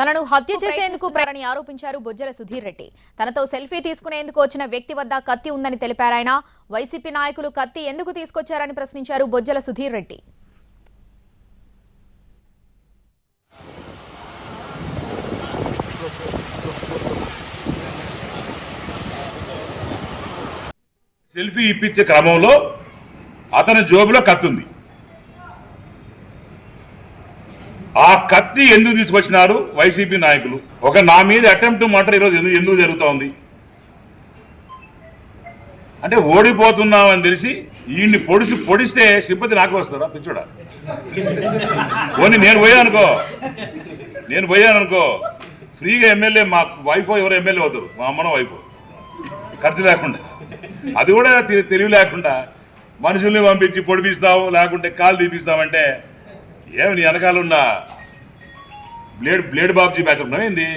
తనను హత్య చేసేందుకు ప్రేరణి ఆరోపించారు బొజ్జల సుధీర్ రెడ్డి. తనతో సెల్ఫీ తీసుకునేందుకు వచ్చిన వ్యక్తి వద్ద కత్తి ఉందని తెలిపారాయన వైసీపీ నాయకులు కత్తి ఎందుకు తీసుకొచ్చారని ప్రశ్నించారు బొజ్జల సుధీర్ రెడ్డి. సెల్ఫీ ఇప్పించే క్రమంలో అతని జోబులో కత్తి ఉంది. ఆ కత్తి ఎందుకు తీసుకొచ్చినారు? వైసీపీ నాయకులు. ఒక నా మీద అటెంప్ట్ మటర్ ఈరోజు ఎందుకు ఎందుకు జరుగుతూ ఉంది అంటే ఓడిపోతున్నామని తెలిసి ఈయన్ని పొడిసి పొడిస్తే సింపతి నాకు వస్తుందా? పిచ్చుడా? పోనీ నేను పోయానుకో నేను పోయాను అనుకో. ఫ్రీగా ఎమ్మెల్యే మా వైఫ్ ఎవరు ఎమ్మెల్యే అవుతారు. మా అమ్మన వైఫ్. ఖర్చు లేకుండా. అది కూడా తె- తెలివి లేకుండా మనుషుల్ని పంపించి పొడిపిస్తాము లేకుంటే కాలు తీపిస్తామంటే ఏమి నీ వెనకాల ఉన్న బ్లేడ్ బ్లేడ్ బాబ్జీ బ్యాచ్ ఉన్నావు ఏంది?